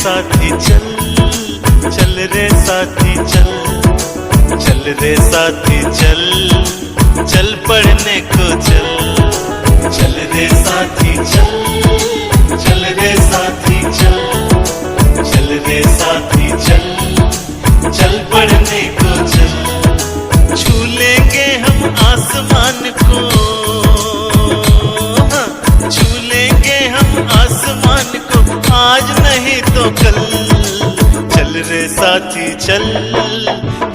साथी, चल चल रे साथी, चल चल रे साथी, चल चल पढ़ने को चल चल रे साथी, चल चल रे साथी, चल चल रे साथी, चल चल पढ़ने को साथी चल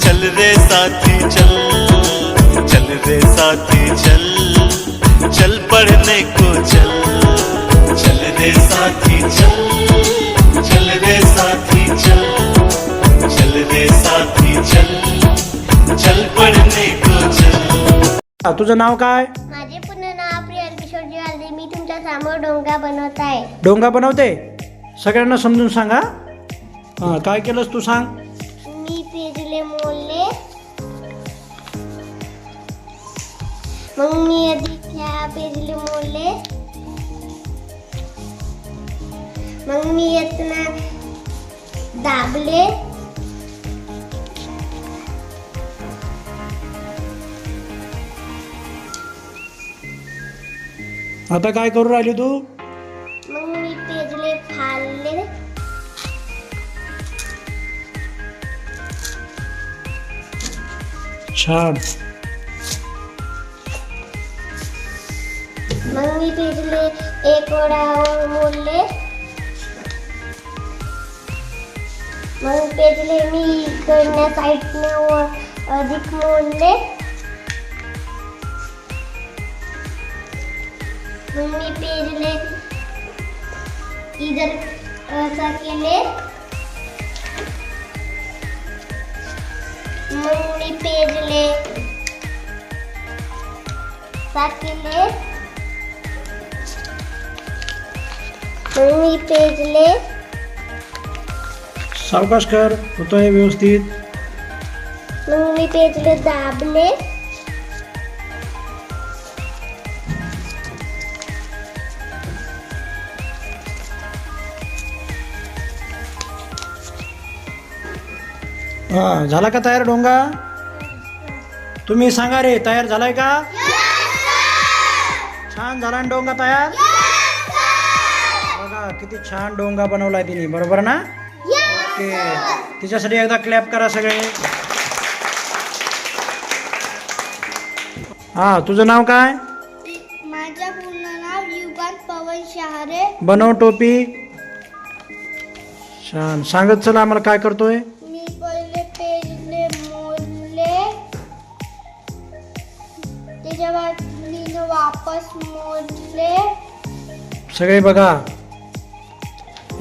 चल रे साथी चल चल रे साथी चल चल पढ़ने को चल चल रे साथी चल चल रे साथी चल चल रे साथी चल चल पढ़ने को चल। तुझं नाव काय? माझे पूर्ण नाव प्रिया किशोरजी वालदे. मी तुमच्यासमोर डोंगा बनवत आहे. डोंगा बनवते? सगळ्यांना समजून सांगा. हां काय केलंस तू सांग. मी पेजले मोडले मग मी अधिक ह्या पेजले मोडले मग मी यातना दाबले. आता काय करू राहिली तू? छान. मग मी पेजले एक ओढावर मोडले मग पेजले मी इकडल्या साईडने अधिक मोडले मग मी पेजले इधर असा केले मग मी पेजले। सा केले मग मी पेजले। सावकाश कर होतोय व्यवस्थित। मग मी पेजले दाबले। हां झाला का तयार डोंगा? तुम्ही सांगा रे तयार झालाय का? छान झाला ना डोंगा तयार? बघा किती छान डोंगा बनवलाय तिने बरोबर ना? ओके तिच्यासाठी एकदा क्लॅप करा सगळे. हा तुझं नाव काय? माझं पूर्ण नाव युगान पवन शहारे बनव टोपी. छान सांगत चला आम्हाला काय करतोय. वापस मोजले सगळे बघा.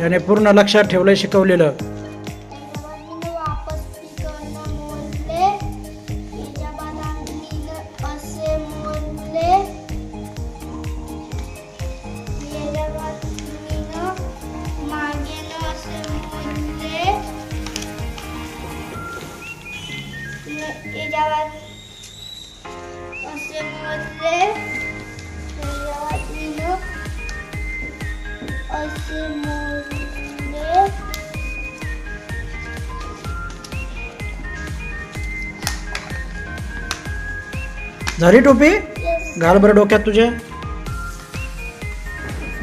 याने पूर्ण लक्षात ठेवलं शिकवलेलं. झाली टोपी? घाल बरं डोक्यात तुझ्या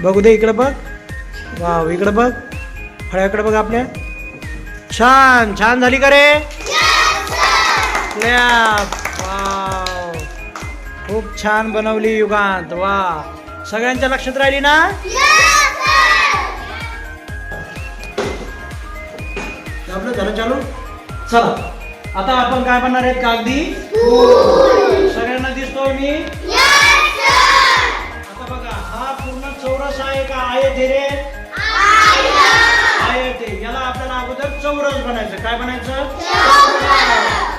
बघू दे इकडं बघ. वाव इकडं बघ. फळ्याकडे बघ आपल्या. छान छान झाली का रे. वाव. खूप छान बनवली युगांत. वा. सगळ्यांच्या लक्षात राहिली ना? आपलं झालं चालू? चला. आता आपण काय बनणार आहेत? कागदी? मी आता बघा हा पूर्ण चौरस आहे का आयत आहे रे? आयत आहे याला आपल्याला अगोदर चौरस बनायचं. काय बनायचं?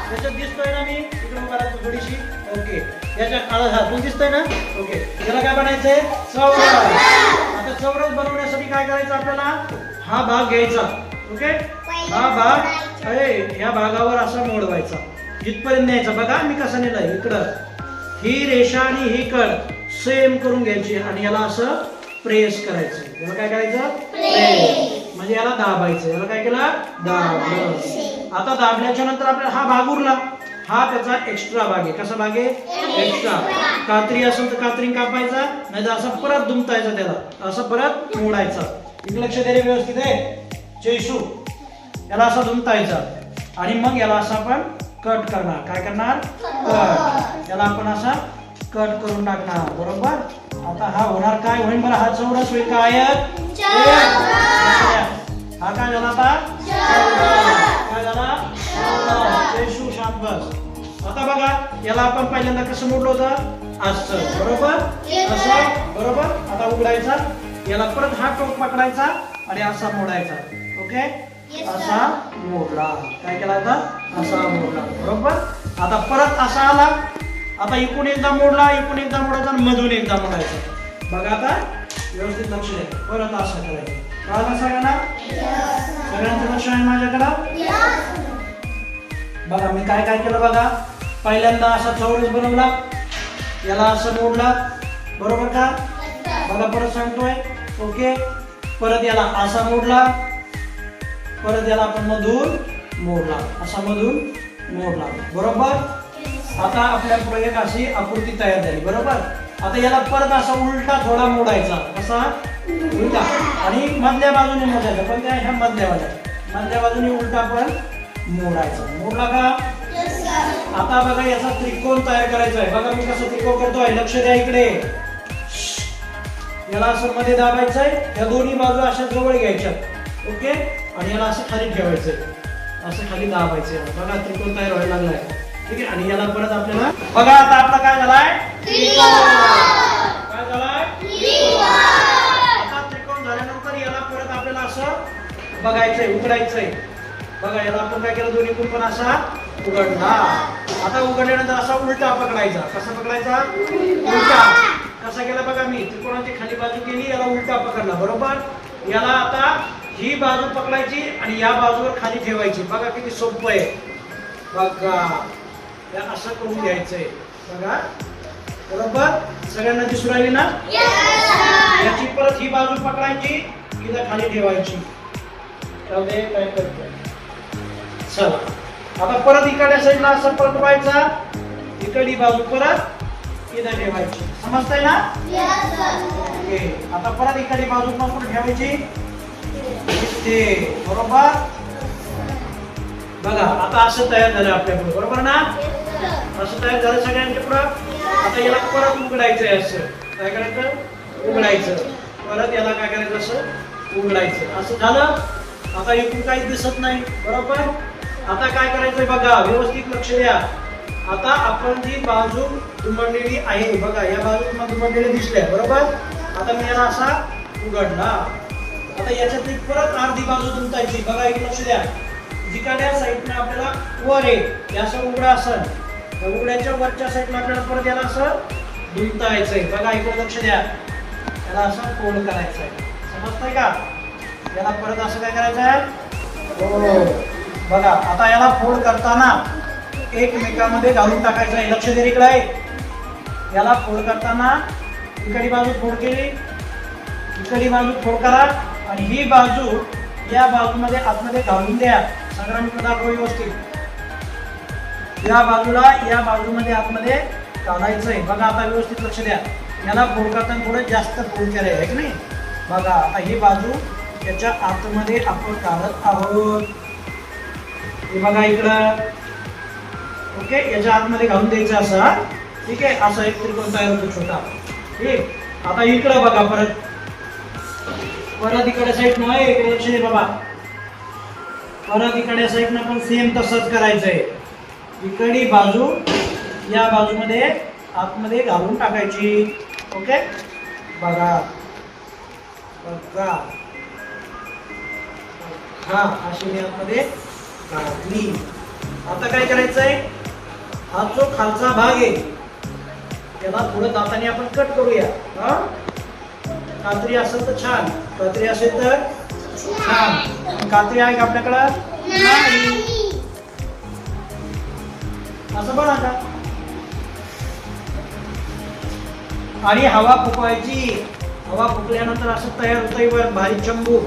त्याच्यात दिसतोय ना मी? इकडे उभा राहतो थोडीशी. ओके. याच्या काळा हा तू दिसतोय ना? ओके. याला काय बनायचंय? चौरस. आता चौरस बनवण्यासाठी काय करायचं आपल्याला? हा भाग घ्यायचा. ओके? हा भाग अरे ह्या भागावर असा मोडवायचा. इथपर्यंत न्यायचा. बघा मी कसं नेलाय. इकडं. ही रेषा आणि ही कड सेम करून घ्यायची आणि याला असं प्रेस करायचं. याला काय करायचं? प्रेस म्हणजे याला दाबायचं. याला काय केलं? दाबलं आता दाबल्याच्या नंतर आपल्याला हा भाग उरला. हा त्याचा एक्स्ट्रा भाग आहे. कसा भाग आहे? एक्स्ट्रा कात्री असेल तर कात्री कापायचा नाही तर असं परत दुमतायचा त्याला. असं परत मोडायचा. इकडे लक्ष रे व्यवस्थित आहे चेशू याला असा दुमतायचा. आणि मग याला असं आपण कट करणार. काय करणार? कट. याला आपण असा कट करून टाकणार. बरोबर? आता हा होणार काय? होईल बरं हा चौरस होईल काय? हा काय झाला आता? काय झाला? बस. आता बघा याला आपण पहिल्यांदा कसं मोडलं होतं? असं. बरोबर? असं. बरोबर? आता उघडायचा. याला परत हा टोक पकडायचा आणि असा मोडायचा. ओके? असा मोडला. काय केला आता? असा मोडला. बरोबर? आता परत असा आला. आता इकडून एकदा मोडला इकडून एकदा मोडायचा आणि मधून एकदा मोडायचा. बघा आता व्यवस्थित लक्ष द्या. परत असं करायचं. कळलं सगळ्यांना? सगळ्यांचं लक्ष आहे माझ्याकडं? बघा मी काय काय केलं बघा. पहिल्यांदा असा चौरस बनवला. याला असं मोडला. बरोबर का? बघा परत सांगतोय. ओके. परत याला असा मोडला. परत याला आपण मधून मोडला असा मधून मोडला बरोबर? आता आपल्या पुढे एक अशी आकृती तयार झाली. बरोबर? आता याला परत असा उलटा थोडा मोडायचा. कसा उलटा. आणि मधल्या बाजूने मोडायचा पण त्या ह्या मधल्या बाजू मधल्या बाजूने उलटा पण मोडायचा. मोडला का? आता बघा याचा त्रिकोण तयार करायचा आहे. बघा मी कसं त्रिकोण करतोय. लक्ष द्या इकडे. याला असं मध्ये दाबायचं आहे या दोन्ही बाजू अशा जवळ घ्यायच्या. ओके? आणि याला असं खाली ठेवायचं. असं खाली दाबायचं. बघा त्रिकोण तयार व्हायला लागलाय. ठीक आहे? आणि याला परत आपल्याला बघा आता आपला काय झालाय? काय झालाय? आता त्रिकोण झाल्यानंतर याला परत आपल्याला असं बघायचंय उघडायचंय. बघा याला आपण काय केलं? दोन्ही पण असा उघडला. आता उघडल्यानंतर असा उलटा पकडायचा. कसा पकडायचा? उलटा. कसा केला बघा मी? त्रिकोणाची खाली बाजू केली याला उलटा पकडला. बरोबर? याला आता ही बाजू पकडायची आणि या बाजूवर खाली ठेवायची. बघा किती सोपं आहे. बघा. असं करून घ्यायचंय. बघा. बरोबर? सगळ्यांना दिसू राहिली ना? याची परत ही बाजू पकडायची हिला खाली ठेवायची. काय करतोय. चला. आता परत इकडच्या साईडला असं पलटवायचा इकडली बाजू परत इथं ठेवायची. समजतंय ना? ओके आता परत इकडली बाजू पण ठेवायची? बरोबर? बघा आता असं तयार झालं आपल्याकडे बरोबर ना? असं तयार झालं सगळ्यांच्या पुढं? आता याला परत उघडायचंय असं. काय करायचं? उघडायचं. परत याला काय करायचं असं? उघडायचं. असं झालं? आता इथून काही दिसत नाही बरोबर? आता काय करायचंय बघा व्यवस्थित लक्ष द्या. आता आपण जी बाजू दुमडलेली आहे बघा या बाजू तुम्हाला दुमडलेल्या दिसल्या बरोबर? आता मी याला असा उघडला. आता याच्यातली परत अर्धी बाजू दुमतायची बघा एक लक्ष द्या. जिकाड्या साईडने आपल्याला वर आहे असं उघडा असं तर उघड्याच्या वरच्या साईडने आपल्याला परत याला असं दुमता यायचंय बघा इकडे लक्ष द्या. याला असं फोल्ड करायचंय समजतंय का? याला परत असं काय करायचंय हो बघा आता याला फोल्ड करताना एकमेकामध्ये घालून टाकायचं आहे. लक्ष दे इकडे. आहे याला फोल्ड करताना इकडली बाजू फोड केली. इकडली बाजू फोड करा. आणि ही बाजू या बाजूमध्ये आतमध्ये घालून द्या. संग्राम दाखव हो, व्यवस्थित. या बाजूला या बाजूमध्ये आतमध्ये घालायचंय. बघा आता व्यवस्थित लक्ष द्या. याला फोल्ड थोडं जास्त फोल्ड आहे की नाही? बघा आता ही बाजू त्याच्या आतमध्ये आपण घालत आहोत. हे बघा इकडं. ओके याच्या आतमध्ये घालून द्यायचं असं ठीक आहे असं एक त्रिकोण तयार होतो छोटा. ठीक. आता इकडं बघा परत. परत इकडे साईड न इकडे लक्ष दे बाबा. परत इकडे साईडनं पण सेम तसंच करायचंय. इकडली बाजू या बाजूमध्ये आतमध्ये घालून टाकायची. ओके? बघा. बघा. हा अशी मी आतमध्ये घातली. आता काय करायचंय? हा जो खालचा भाग आहे त्याला पुढे दाताने आपण कट करूया. हा? कात्री असेल तर छान. कात्री असेल तर? छान. कात्री आहे का आपल्याकडं? नाही. असं बघा का आणि हवा फुकवायची. हवा फुकल्यानंतर असं तयार होतंय वर भारी चंबू.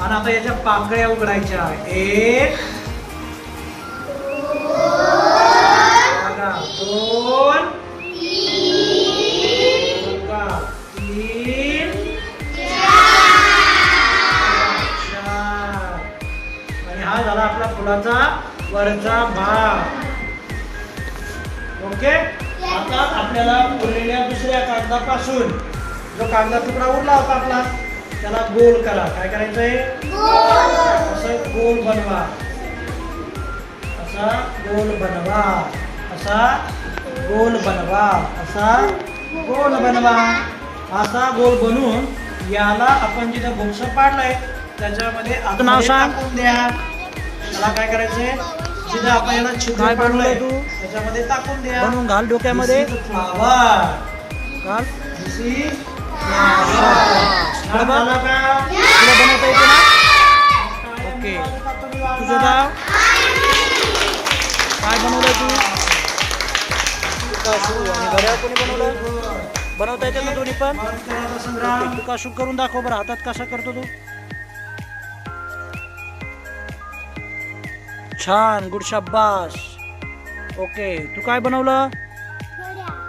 आणि आता याच्या पाकळ्या उघडायच्या. एक. दोन. फुलाचा वरचा भाग. ओके आता आपल्याला उरलेल्या दुसऱ्या कागदापासून जो कागदा तुकडा उरला होता आपला त्याला गोल करा. काय करायचंय असं गोल बनवा. असा गोल बनवा. असा गोल बनवा. असा गोल बनवा. असा गोल बनवून याला आपण जिथे बोक्स पाडलाय त्याच्यामध्ये नाव सांग. द्या. त्याला काय करायचंय? जिथे आपण याला छिद्र पाडलंय? त्याच्यामध्ये टाकून द्या. बनवून घाल डोक्यामध्ये. घाल. तुला बनवता येते ना? ओके. तुझं नाव? काय बनवलंय तू? घड्याळ कोणी बनवलं? बनवता येते ना दोन्ही पण? ओके, तू काशू करून दाखव बरं. हातात कसा करतो तू? छान गुड शाब्बास ओके तू काय बनवलं?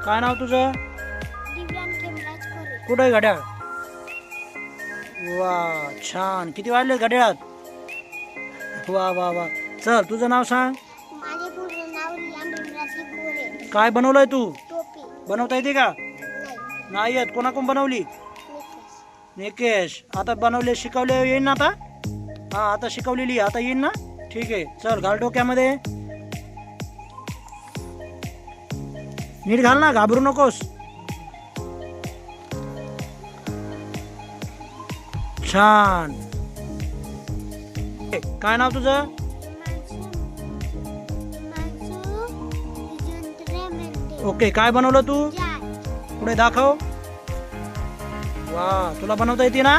काय नाव तुझं? कुठं आहे घड्याळ वा छान. किती वाजले घड्याळात वा वा वा. चल तुझं नाव सांग. काय बनवलंय तू? बनवता येते का? नाही येत. कोणाकोण बनवली. निकेश. आता बनवले शिकवले येईन ना आता? हा आता शिकवलेली आता येईन ना? ठीक आहे चल घाल डोक्यामध्ये. नीट घाल ना घाबरू नकोस. छान. काय नाव तुझं? ओके काय बनवलं तू? पुढे दाखव. वा तुला बनवता येते ना?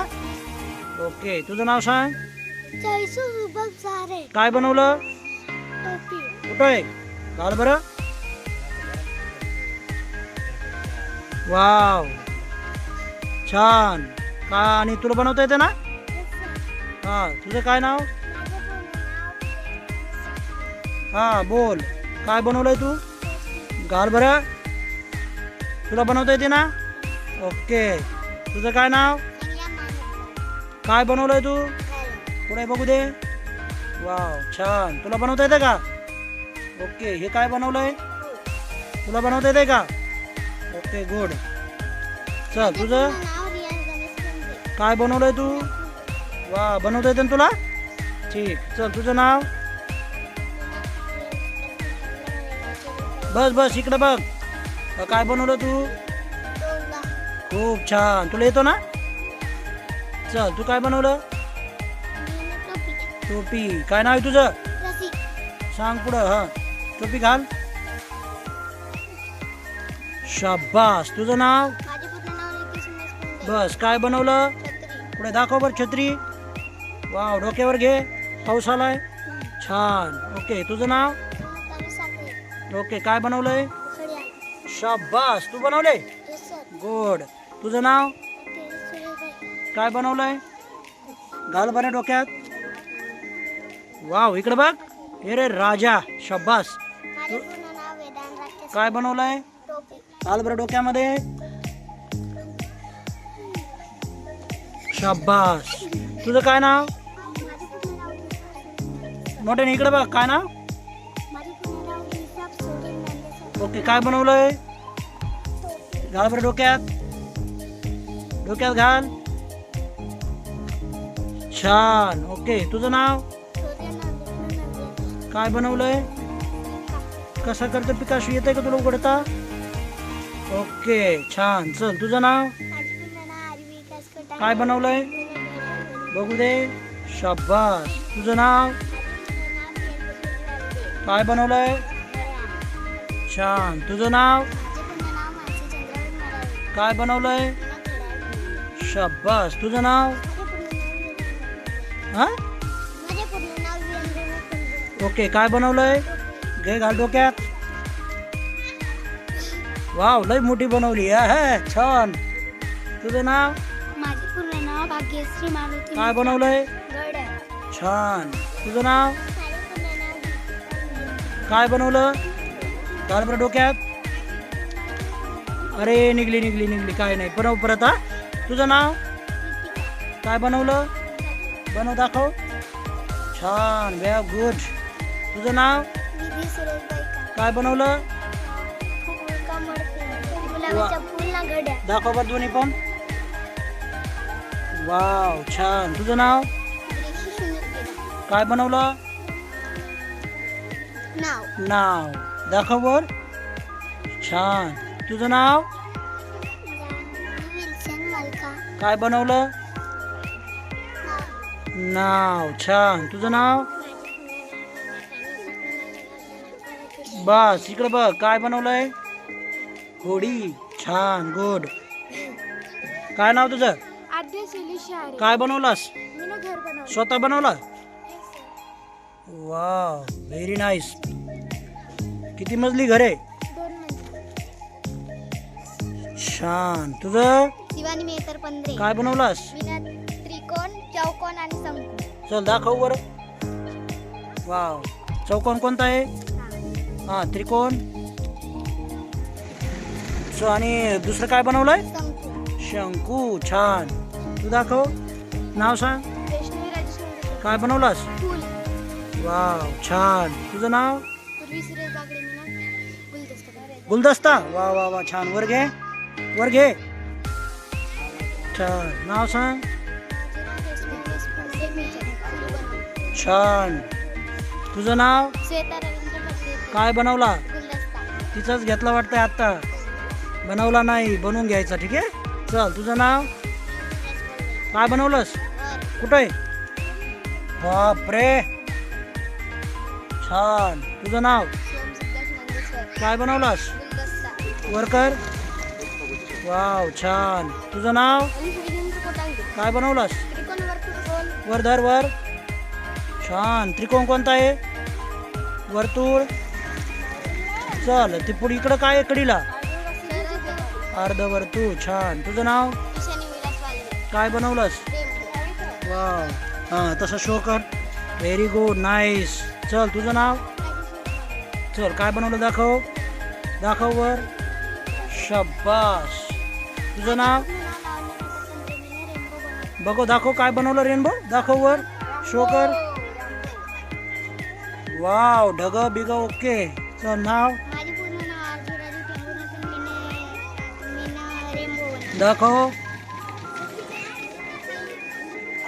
ओके तुझं नाव सांग. काय बनवलं? कुठं आहे? घाल बरं? वाव! छान! का आणि तुला बनवता येते ना? हा तुझं काय नाव? हा बोल. काय बनवलंय तू? घाल बरं? तुला बनवता येते ना? ओके. तुझं काय नाव? काय बनवलंय तू? पुढे बघू दे. वाव छान. तुला बनवता येते का? ओके हे काय बनवलंय? तुला बनवता येते का? ओके गुड चल तुझं? काय बनवलंय तू? वा बनवता येते तुला? ठीक चल तुझं नाव? बस बस इकडे बघ. काय बनवलं तू? खूप छान. तुला येतो ना? चल तू काय बनवलं? टोपी. काय नाव आहे तुझं? सांग पुढं हा. टोपी घाल. शाबास. तुझं नाव? बस. काय बनवलं? पुढे दाखव बर छत्री. वाव डोक्यावर घे. पाऊस आलाय. छान. ओके तुझं नाव? ओके काय बनवलंय? शाबास. तू बनवले गुड. तुझं नाव? काय बनवलंय? घाल बरं डोक्यात. वाव इकडे बघ. हे रे राजा शाबास. काय बनवलंय? घाल बरं डोक्यामध्ये? शाबास. तुझं काय नाव? मोठ्याने इकडे बघ काय नाव? ओके काय बनवलंय? घाल बरं डोक्यात. डोक्यात घाल. छान. ओके तुझं नाव? काय बनवलंय? कसं करतं पिकाशू? येते का तुला उघडता? ओके छान. चल तुझं नाव? काय बनवलंय? बघू दे. शाबास. तुझं नाव? काय बनवलंय? छान. तुझं नाव? काय बनवलंय? शाबास. तुझं नाव? हा? ओके काय बनवलंय? घे घाल डोक्यात. वाव लय मोठी बनवली आहे छान. तुझं नाव? माझे पूर्ण नाव भाग्यश्री मारुती काय बनवलंय? छान. तुझं नाव? काय बनवलं? घाल बरं डोक्यात. अरे निघली निघली निघली. काय नाही बनव परत हा. तुझं नाव? काय बनवलं? बनव दाखव. छान व्या गुड. तुझं नाव? काय बनवलं? फुलका मडके गुलाबाच्या घड्या दाखव बरं दोन्ही पण. वाव छान. तुझं नाव? काय बनवलं? नाव. नाव. दाखव वर छान. तुझं नाव? विल्सन मलका. काय बनवलं? नाव. छान. तुझं नाव? बस इकडे बघ काय बनवलंय? होडी. छान गुड काय नाव तुझं? काय बनवलास? स्वतः बनवला? वा व्हेरी नाईस किती मजली घर आहे? छान. तुझं? शिवानी मेहतर पंधरे. काय बनवलास? त्रिकोण चौकोन आणि चल दाखव वर वाव चौकोन कोणता आहे? हा त्रिकोण. सो आणि दुसरं काय बनवलंय? शंकू. शंकू छान. तू दाखव. नाव सांग. काय बनवलास? फुल वाव छान. तुझं नाव? गुलदस्ता. वा वा वा छान. वर घे. वर घे. छान. नाव सांग. छान. तुझं नाव? श्वेता काय बनवला? तिचाच घेतला वाटतंय आता बनवला नाही बनवून घ्यायचा ठीक आहे? चल तुझं नाव? काय बनवलंस? कुठं आहे बापरे! छान. तुझं नाव? काय बनवलास? वर्कर? वाव छान. तुझं नाव? काय बनवलास? वर धर वर. छान. त्रिकोण कोणता आहे? वर्तुळ. चल ते पुढे इकडं काय आहे कडीला? अर्धवर तू छान. तुझं नाव? काय बनवलंस? वा वाव. हां तसं शो कर. व्हेरी गुड नाईस चल तुझं नाव? चल काय बनवलं दाखव. दाखव वर. शब्बास तुझं नाव? बघू दाखव काय बनवलं रेनबो. दाखव वर. शो कर. वाव ढग बिग ओके चल नाव माझे पूर्ण रेम्बो दाखव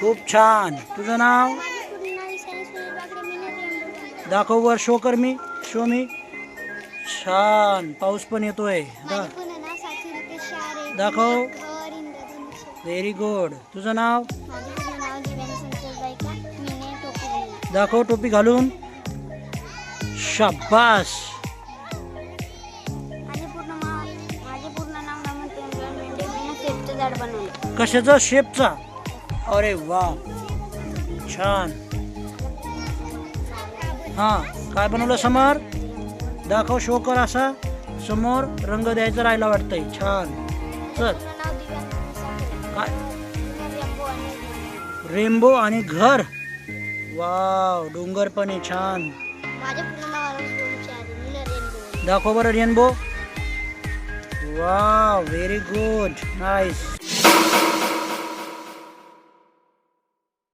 खूप छान तुझं नाव माझे पूर्ण नाव ईशानी सुरेश बागडे मीना रेम्बो दाखव वर शो कर मी शो मी छान पाऊस पण येतोय दा माझे पूर्ण नाव साक्षी रितेश शारे दाखव. व्हेरी गुड तुझं नाव माझे पूर्ण नाव दिव्यांग संतोष बायका मीने टोपी बनवली दाखव टोपी घालून शाबास. कशाचा? शेपचा? अरे वा. छान. हा काय बनवलं समोर? दाखव शो कर असा. समोर रंग द्यायचा राहिला वाटतंय. छान. चल. काय? रेम्बो आणि घर. वाव डोंगर पण आहे. छान. रेम्बो दाखव बरं rainbow wow very good nice